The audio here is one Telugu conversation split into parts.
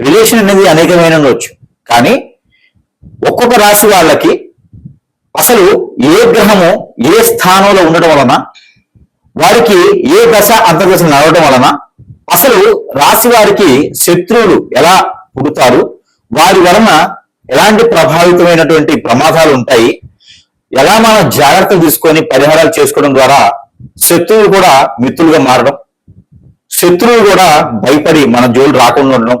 రిలేషన్ అనేది అనేకమైన ఉండొచ్చు. కానీ ఒక్కొక్క రాశి వాళ్ళకి అసలు ఏ గ్రహము ఏ స్థానంలో ఉండడం వలన వారికి ఏ దశ అంతర్దశ నడవడం వలన అసలు రాశి వారికి శత్రువులు ఎలా పుడతారు వారి వలన ఎలాంటి ప్రభావితమైనటువంటి ప్రమాదాలు ఉంటాయి ఎలా మనం జాగ్రత్తలు తీసుకొని పరిహారాలు చేసుకోవడం ద్వారా శత్రువులు కూడా మిత్రులుగా మారడం శత్రువులు కూడా భయపడి మన జోలు రాకుండా ఉండడం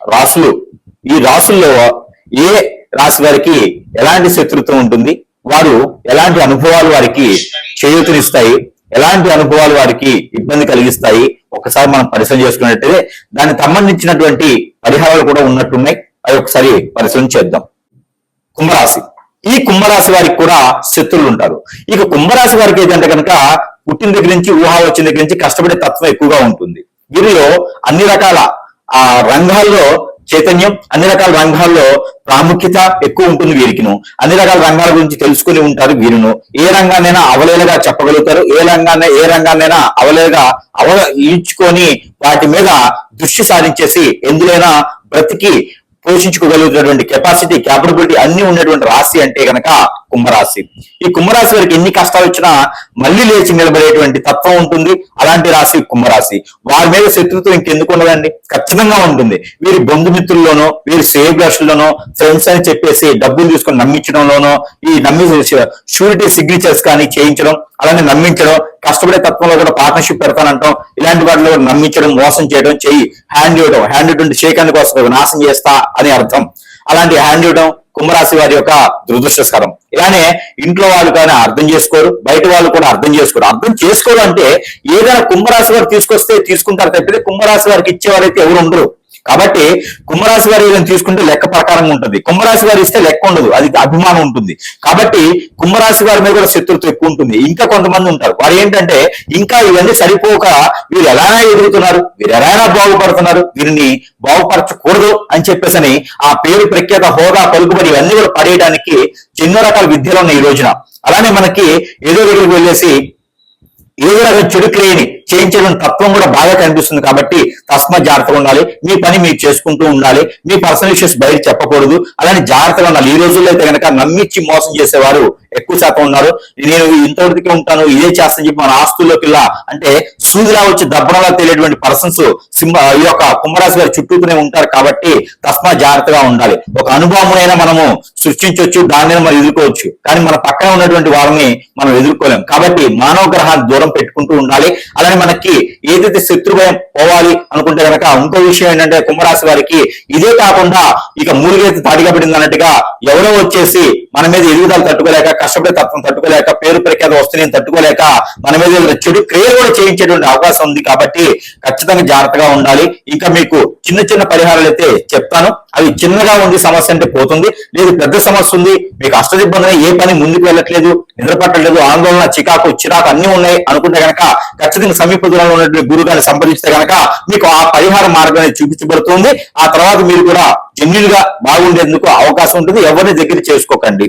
రాసులు. ఈ రాసుల్లో ఏ రాశి వారికి ఎలాంటి శత్రుత్వం ఉంటుంది? వారు ఎలాంటి అనుభవాలు వారికి చేయూతనిస్తాయి? ఎలాంటి అనుభవాలు వారికి ఇబ్బంది కలిగిస్తాయి? ఒకసారి మనం పరిశీలన చేసుకున్నట్టయితే దానికి సంబంధించినటువంటి పరిహారాలు కూడా ఉన్నట్టున్నాయి. అవి ఒకసారి పరిశీలన చేద్దాం. కుంభరాశి. ఈ కుంభరాశి వారికి కూడా శత్రులు ఉంటారు. ఇక కుంభరాశి వారికి ఏంటంటే కనుక పుట్టిన దగ్గర నుంచి ఊహ వచ్చిన దగ్గర నుంచి కష్టపడే తత్వం ఎక్కువగా ఉంటుంది. వీరిలో అన్ని రకాల ఆ రంగాల్లో చైతన్యం అన్ని రకాల రంగాల్లో ప్రాముఖ్యత ఎక్కువ ఉంటుంది వీరికిను. అన్ని రకాల రంగాల గురించి తెలుసుకుని ఉంటారు వీరును. ఏ రంగాన్నైనా అవలేలుగా చెప్పగలుగుతారు. ఏ రంగాన్ని ఏ రంగాన్నైనా అవలేలుగా అవల ఈడ్చుకొని వాటి మీద దృష్టి సాధించేసి ఎందులైనా బ్రతికి పోషించుకోగలుగుతున్నటువంటి కెపాసిటీ క్యాపబిలిటీ అన్ని ఉన్నటువంటి రాశి అంటే కనుక కుంభరాశి. ఈ కుంభరాశి వారికి ఎన్ని కష్టాలు వచ్చినా మళ్ళీ లేచి నిలబడేటువంటి తత్వం ఉంటుంది. అలాంటి రాశి కుంభరాశి. వారి మీద శత్రుత్వం ఇంకెందుకు ఉండదండి? ఖచ్చితంగా ఉంటుంది. వీరి బంధుమిత్రుల్లోనో వీరి శ్రేయభిలాషుల్లోనో ఫ్రెండ్స్ అని చెప్పేసి డబ్బులు తీసుకొని నమ్మించడంలోనో ఈ నమ్మి షూరిటీ సిగ్నేచర్స్ కానీ చేయించడం అలానే నమ్మించడం కష్టపడే తత్వంలో కూడా పార్ట్నర్షిప్ పెడతానంటాం ఇలాంటి వాటిలో నమ్మించడం మోసం చేయడం చెయ్యి హ్యాండ్ ఇవ్వడం హ్యాండ్ ఇవ్వడం షేకాన్ని కోసం నాశనం చేస్తా అని అర్థం. అలాంటి హ్యాండ్ ఇవ్వడం కుంభరాశి వారి యొక్క దురదృష్టకరం ఇలానే ఇంట్లో వాళ్ళు కానీ అర్థం చేసుకోరు బయట వాళ్ళు కూడా అర్థం చేసుకోరు. అర్థం చేసుకోరు అంటే ఏదైనా కుంభరాశి వారు తీసుకొస్తే తీసుకుంటారు. తప్పితే కుంభరాశి వారికి ఇచ్చేవారైతే ఎవరు ఉండరు. కాబట్టి కుంభరాశి వారి ఏదైనా తీసుకుంటే లెక్క ప్రకారంగా ఉంటుంది. కుంభరాశి వారు ఇస్తే లెక్క ఉండదు. అది అభిమానం ఉంటుంది. కాబట్టి కుంభరాశి వారి మీద కూడా శత్రుత్వం ఎక్కువ ఉంటుంది. ఇంకా కొంతమంది ఉంటారు. వారు ఏంటంటే ఇంకా ఇవన్నీ సరిపోక వీరు ఎలానా ఎదుగుతున్నారు. వీరు ఎలానా బాగుపడుతున్నారు. వీరిని బాగుపరచకూడదు అని చెప్పేసి ఆ పేరు ప్రఖ్యాత హోదా పలుకుబడి ఇవన్నీ కూడా పడేయడానికి ఎన్నో రకాల విద్యలు ఉన్నాయి ఈ రోజున. అలానే మనకి ఏదో దగ్గరికి వెళ్ళేసి ఏదో రకం చెడు క్రియని చేయించడం తత్వం కూడా బాగా కనిపిస్తుంది కాబట్టి తస్మా జాగ్రత్తగా ఉండాలి. మీ పని మీరు చేసుకుంటూ ఉండాలి. మీ పర్సనల్ ఇష్యూస్ బయట చెప్పకూడదు. అలానే జాగ్రత్తగా ఉండాలి. ఈ రోజుల్లో అయితే కనుక నమ్మిచ్చి మోసం చేసేవారు ఎక్కువ శాతం ఉన్నారు. నేను ఇంతవరకు ఉంటాను. ఇదే చేస్తాను చెప్పి మన ఆస్తుల్లోకి ఇలా అంటే సూదిలా వచ్చి దబ్బడంలా తెలియటువంటి పర్సన్స్ సింహ ఈ యొక్క కుంభరాశి గారి చుట్టూనే ఉంటారు కాబట్టి తస్మా జాగ్రత్తగా ఉండాలి. ఒక అనుభవమునైనా మనము సృష్టించవచ్చు దానిని మనం ఎదుర్కోవచ్చు. కానీ మన పక్కన ఉన్నటువంటి వారిని మనం ఎదుర్కోలేం. కాబట్టి మానవ గ్రహాన్ని దూరం పెట్టుకుంటూ ఉండాలి. అలానే మనకి ఏదైతే శత్రుభయం పోవాలి అనుకుంటే కనుక ఇంకో విషయం ఏంటంటే కుంభరాశి వారికి ఇదే కాకుండా ఇక మూలిగైతే తాడిగా పడింది అన్నట్టుగా ఎవరో వచ్చేసి మన మీద ఎదుగుదల తట్టుకోలేక కష్టపడే తత్వం తట్టుకోలేక పేరు ప్రఖ్యాత వస్తున్నాయి తట్టుకోలేక మన మీద చెడు క్రియలు కూడా చేయించేటువంటి అవకాశం ఉంది కాబట్టి ఖచ్చితంగా జాగ్రత్తగా ఉండాలి. ఇంకా మీకు చిన్న చిన్న పరిహారాలు అయితే చెప్తాను. అవి చిన్నగా ఉంది సమస్య అంటే పోతుంది. లేదు పెద్ద సమస్య ఉంది. మీకు అష్టదిబ్బంది ఏ పని ముందుకు వెళ్ళట్లేదు. నిద్రపట్టలేదు ఆందోళన చికాకు చిరాకు అన్ని ఉన్నాయి అనుకుంటే గనక ఖచ్చితంగా సమీప దూరంలో ఉన్నటువంటి గురువు గారిని సంప్రదిస్తే గనక మీకు ఆ పరిహార మార్గం అనేది చూపించబడుతుంది. ఆ తర్వాత మీరు కూడా జన్యులుగా బాగుండేందుకు అవకాశం ఉంటుంది. ఎవరిని దగ్గర చేసుకోకండి.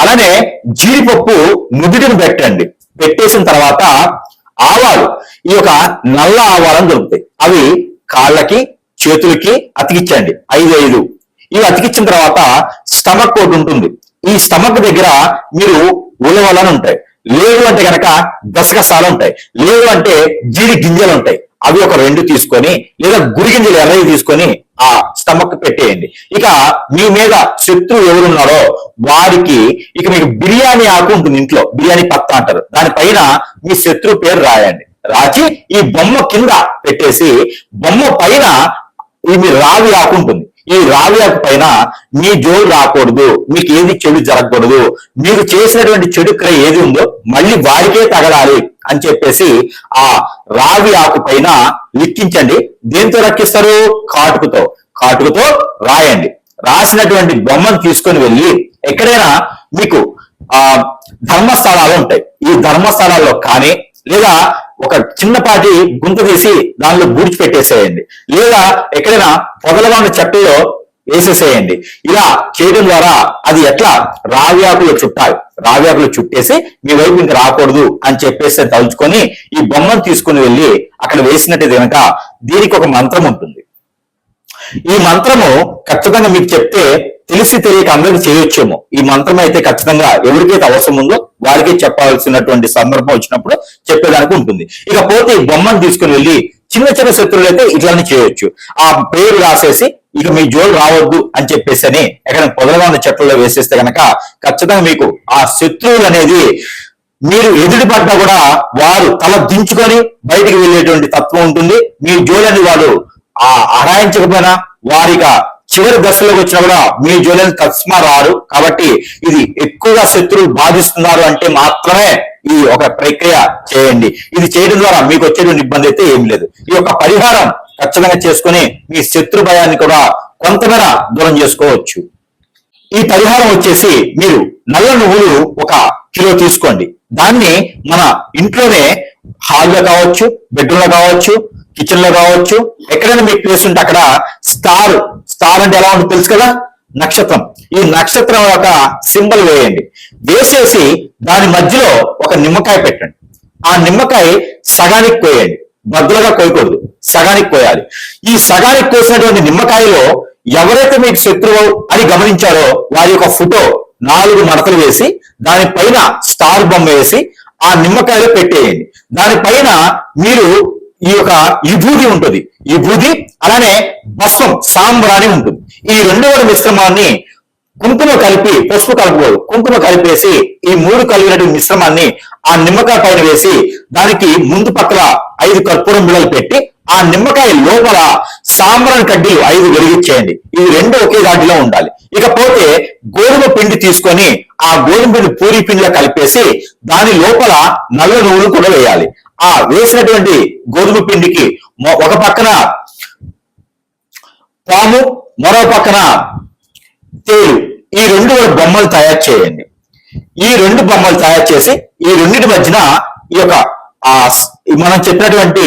అలానే జీడిపప్పు నుదుటిని పెట్టండి. పెట్టేసిన తర్వాత ఆవాలు. ఈ యొక్క నల్ల ఆవాలను దొరుకుతాయి. అవి కాళ్ళకి చేతులకి అతికించండి. ఐదు ఐదు. ఇవి అతికించిన తర్వాత స్టమక్ ఒకటి ఉంటుంది. ఈ స్టమక్ దగ్గర మీరు ఉలవలను ఉంటాయి. లేవు అంటే గనక గసగసాలు ఉంటాయి. లేవు అంటే జీడి గింజలు ఉంటాయి. అవి ఒక రెండు తీసుకొని లేదా గురిగింజలు ఎర్రవి తీసుకొని ఆ స్టమక్ పెట్టేయండి. ఇక మీ మీద శత్రువు ఎవరున్నారో వారికి ఇక మీకు బిర్యానీ ఆకు ఉంటుంది ఇంట్లో బిర్యానీ పత్త అంటారు. దానిపైన మీ శత్రువు పేరు రాయండి. రాచి ఈ బొమ్మ కింద పెట్టేసి బొమ్మ పైన ఈ మీ రావి ఆకు ఉంటుంది. ఈ రావి ఆకు పైన మీ జోలు రాకూడదు మీకు ఏది చెడు జరగకూడదు మీరు చేసినటువంటి చెడు క్రియ ఏది ఉందో మళ్ళీ వారికే తగలాలి. అని చెప్పేసి ఆ రావి ఆకు పైన లిక్కించండి. దేంతో రక్కిస్తారు? కాటుకుతో. కాటుకుతో రాయండి. రాసినటువంటి బొమ్మను తీసుకొని వెళ్ళి ఎక్కడైనా మీకు ఆ ధర్మస్థలాలు ఉంటాయి. ఈ ధర్మస్థలాల్లో కానీ లేదా ఒక చిన్నపాటి గుంత తీసి దానిలో బూడ్చి పెట్టేసేయండి. లేదా ఎక్కడైనా పొదలుగా ఉన్న చెట్టులో వేసేసేయండి. ఇలా చేయడం ద్వారా అది ఎట్లా? రావ్యాకులు చుట్టాలి. రావ్యాకులు చుట్టేసి మీ వైపు ఇంక రాకూడదు అని చెప్పేసి తలుచుకొని ఈ బొమ్మను తీసుకుని వెళ్ళి అక్కడ వేసినట్టు కనుక దీనికి ఒక మంత్రం ఉంటుంది. ఈ మంత్రము ఖచ్చితంగా మీకు చెప్తే తెలిసి తెలియక అందరికి చేయొచ్చేమో. ఈ మంత్రం అయితే ఖచ్చితంగా ఎవరికైతే అవసరం ఉందో వారికి చెప్పాల్సినటువంటి సందర్భం వచ్చినప్పుడు చెప్పేదానికి ఉంటుంది. ఇక పోతే ఈ బొమ్మను తీసుకుని వెళ్ళి చిన్న చిన్న శత్రువులు అయితే ఇట్లానే చేయొచ్చు. ఆ పేరు రాసేసి ఇక మీ జోలు రావద్దు అని చెప్పేసి అని ఎక్కడ పొదలుగా ఉన్న చెట్లలో వేసేస్తే కనుక ఖచ్చితంగా మీకు ఆ శత్రువులు అనేది మీరు ఎదుటి పడ్డా కూడా వారు తల దించుకొని బయటికి వెళ్ళేటువంటి తత్వం ఉంటుంది. మీ జోలని వాడు ఆ అరాయించకపోయినా వారిగా చివరి దశలోకి వచ్చినా కూడా మీ జోలిని తస్మా రారు కాబట్టి ఇది ఎక్కువగా శత్రువులు బాధిస్తున్నారు అంటే మాత్రమే ఈ ఒక ప్రక్రియ చేయండి. ఇది చేయడం ద్వారా మీకు వచ్చేటువంటి ఇబ్బంది అయితే ఏం లేదు. ఈ యొక్క పరిహారం ఖచ్చితంగా చేసుకుని మీ శత్రు భయాన్ని కూడా కొంతమేర దూరం చేసుకోవచ్చు. ఈ పరిహారం వచ్చేసి మీరు నల్ల నువ్వులు ఒక కిలో తీసుకోండి. దాన్ని మన ఇంట్లోనే హాల్లో కావచ్చు బెడ్రూమ్లో కావచ్చు కిచెన్లో కావచ్చు ఎక్కడైనా మీకు ప్లేస్ ఉంటే అక్కడ స్టార్ స్టార్ అంటే ఎలా ఉంటుంది తెలుసు కదా? నక్షత్రం. ఈ నక్షత్రం యొక్క సింబల్ వేయండి. వేసేసి దాని మధ్యలో ఒక నిమ్మకాయ పెట్టండి. ఆ నిమ్మకాయ సగానికి కోయండి. బద్దలుగా కోయకూడదు. సగానికి కోయాలి. ఈ సగానికి కోసినటువంటి నిమ్మకాయలో ఎవరైతే మీకు శత్రువు అని గమనించారో వారి యొక్క ఫోటో నాలుగు మడతలు వేసి దానిపైన స్టార్ బొమ్మ వేసి ఆ నిమ్మకాయలో పెట్టేయండి. దానిపైన మీరు ఈ యొక్క విభూతి ఉంటుంది. విభూతి అలానే భస్మం సాంబ్రాణి ఉంటుంది. ఈ రెండు కూడా మిశ్రమాన్ని కుంకుమ కలిపి పసుపు కలుపుకోదు కుంకుమ కలిపేసి ఈ మూడు కలిగినటువంటి మిశ్రమాన్ని ఆ నిమ్మకాయ పైన వేసి దానికి ముందు పక్కల ఐదు కర్పూరం బిళ్ళలు పెట్టి ఆ నిమ్మకాయ లోపల సాంబ్రాన్ కడ్డీలు ఐదు వెలిగించేయండి. ఇవి రెండు ఒకే దాటిలో ఉండాలి. ఇకపోతే గోధుమ పిండి తీసుకొని ఆ గోధుమ పిండి పూరి పిండిలో కలిపేసి దాని లోపల నల్ల నువ్వులు కూడా వేయాలి. ఆ వేసినటువంటి గోధుమ పిండికి ఒక పక్కన పాము మరో పక్కన తేలు. ఈ రెండు బొమ్మలు తయారు చేయండి. ఈ రెండు బొమ్మలు తయారు చేసి ఈ రెండింటి మధ్యన ఈ యొక్క ఆ మనం చెప్పినటువంటి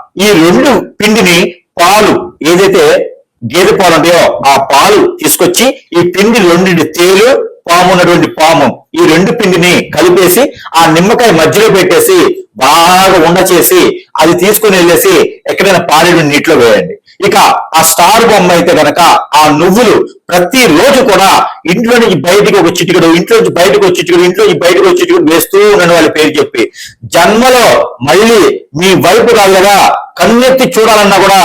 ఈ రెండు పిండిని పాలు ఏదైతే గేదె పాలు ఉంటాయో ఆ పాలు తీసుకొచ్చి ఈ పిండి రెండింటి తేలు పాము ఉన్నటువంటి పాము ఈ రెండు పిండిని కలిపేసి ఆ నిమ్మకాయ మధ్యలో పెట్టేసి బాగా ఉండ చేసి అది తీసుకుని వెళ్ళేసి ఎక్కడైనా పాలేడు నీటిలో వేయండి. ఇక ఆ స్టార్ బొమ్మ అయితే గనక ఆ నువ్వులు ప్రతి రోజు కూడా ఇంట్లో నుంచి బయటికి ఒక చిటికడు ఇంట్లో నుంచి బయటకు ఒక చిటికడు ఇంట్లో నుంచి బయటకు ఒక చిటికడు వేస్తూ ఉన్నాను వాళ్ళ పేరు చెప్పి. జన్మలో మళ్ళీ మీ వైపు రాళ్ళగా కన్నెత్తి చూడాలన్నా కూడా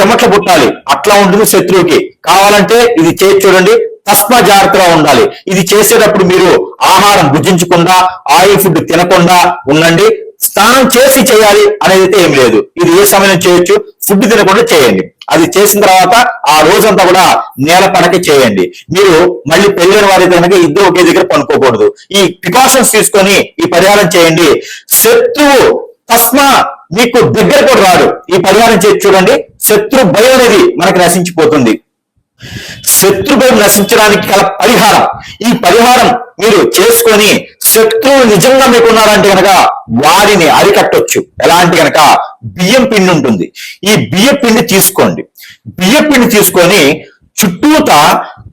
చెమట్లు పుట్టాలి. అట్లా ఉంటుంది శత్రువుకి. కావాలంటే ఇది చేసి చూడండి తస్మా జాగ్రత్తగా ఉండాలి. ఇది చేసేటప్పుడు మీరు ఆహారం భుజించకుండా ఆయిల్ ఫుడ్ తినకుండా ఉండండి. స్నానం చేసి చేయాలి అనేది అయితే ఏం లేదు. ఇది ఏ సమయం చేయొచ్చు? ఫుడ్ తినకుండా చేయండి. అది చేసిన తర్వాత ఆ రోజంతా కూడా నేల పడక చేయండి. మీరు మళ్ళీ పెళ్ళిన వారైతే కనుక ఇద్దరు ఒకే దగ్గర పనుకోకూడదు. ఈ ప్రికాషన్స్ తీసుకొని ఈ పరిహారం చేయండి. శత్రువు తస్మా మీకు దగ్గర కూడా రాడు. ఈ పరిహారం చేసి చూడండి. శత్రు భయం అనేది మనకి నశించిపోతుంది. శత్రుభయం నశించడానికి గల పరిహారం. ఈ పరిహారం మీరు చేసుకొని శత్రువులు నిజంగా మీకు ఉన్నారంటే కనుక వారిని అరికట్టొచ్చు. ఎలాంటి కనుక బియ్యం పిండి ఉంటుంది. ఈ బియ్యం పిండి తీసుకోండి. బియ్యం పిండి తీసుకొని చుట్టూత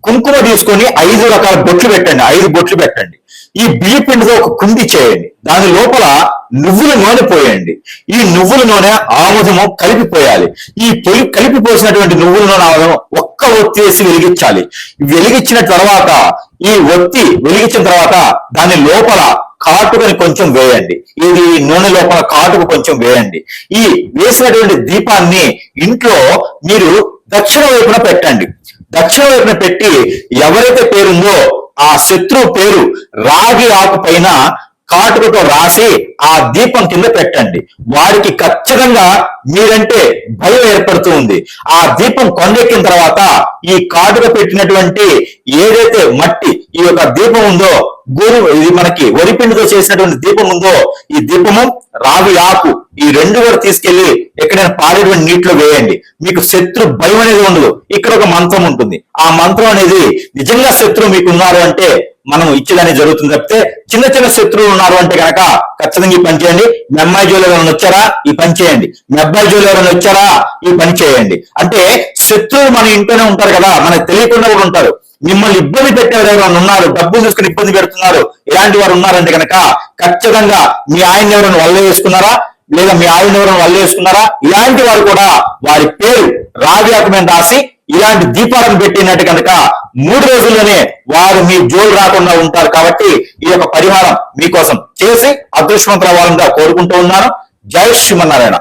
కుంకుమ తీసుకొని ఐదు రకాల బొట్లు పెట్టండి. ఐదు బొట్లు పెట్టండి. ఈ బియ్య పిండితో ఒక కుండి చేయండి. దాని లోపల నువ్వుల నూనె పోయండి. ఈ నువ్వుల నూనె ఆముదము కలిపిపోయాలి. ఈ పొయ్యి కలిపిపోసినటువంటి నువ్వుల నూనె ఆముదం ఒక్క ఒత్తి వేసి వెలిగించాలి. వెలిగించిన తర్వాత ఈ ఒత్తి వెలిగించిన తర్వాత దాని లోపల కాటుకని కొంచెం వేయండి. ఇది నూనె లోపల కాటుకు కొంచెం వేయండి. ఈ వేసినటువంటి దీపాన్ని ఇంట్లో మీరు దక్షిణ వైపున పెట్టండి. దక్షిణ వైపున పెట్టి ఎవరైతే పేరుందో ఆ శత్రువు పేరు రాగి ఆకు పైన కాటుకతో రాసి ఆ దీపం కింద పెట్టండి. వారికి ఖచ్చితంగా మీరంటే భయం ఏర్పడుతూ ఉంది. ఆ దీపం కొండెక్కిన తర్వాత ఈ కాటుక పెట్టినటువంటి ఏదైతే మట్టి ఈ యొక్క దీపం ఉందో గురు ఇది మనకి వరిపిండితో చేసినటువంటి దీపం ఉందో ఈ దీపము రావి ఆకు ఈ రెండు కూడా తీసుకెళ్ళి ఎక్కడైనా పారేటువంటి నీటిలో వేయండి. మీకు శత్రు భయం అనేది ఉండదు. ఇక్కడ ఒక మంత్రం ఉంటుంది. ఆ మంత్రం అనేది నిజంగా శత్రువు మీకు ఉన్నారు అంటే మనం ఇచ్చేదాన్ని జరుగుతుంది తప్పితే చిన్న చిన్న శత్రువులు ఉన్నారు అంటే కనుక ఖచ్చితంగా ఈ పని చేయండి. మీ అమ్మాయి జోలు ఎవరైనా వచ్చారా? ఈ పని చేయండి. మీ అబ్బాయి జోలు ఎవరైనా వచ్చారా? ఈ పని చేయండి. అంటే శత్రువులు మన ఇంట్లోనే ఉంటారు కదా మనకు తెలియకుండా కూడా ఉంటారు. మిమ్మల్ని ఇబ్బంది పెట్టేవారు ఎవరైనా ఉన్నారు. డబ్బులు చూసుకుని ఇబ్బంది పెడుతున్నారు. ఇలాంటి వారు ఉన్నారంటే కనుక ఖచ్చితంగా మీ ఆయన ఎవరైనా వల్ల వేసుకున్నారా లేదా మీ ఆయన ఎవరైనా వల్ల వేసుకున్నారా ఇలాంటి వారు కూడా వారి పేరు రాగి మీద రాసి ఇలాంటి దీపాలను పెట్టినట్టు కనుక మూడు రోజుల్లోనే వారు మీ జోలు రాకుండా ఉంటారు కాబట్టి ఈ యొక్క పరిహారం మీకోసం చేసి అదృష్టవంతుల వాళ్ళంగా కోరుకుంటూ ఉన్నాను. జై శ్రీమన్నారాయణ.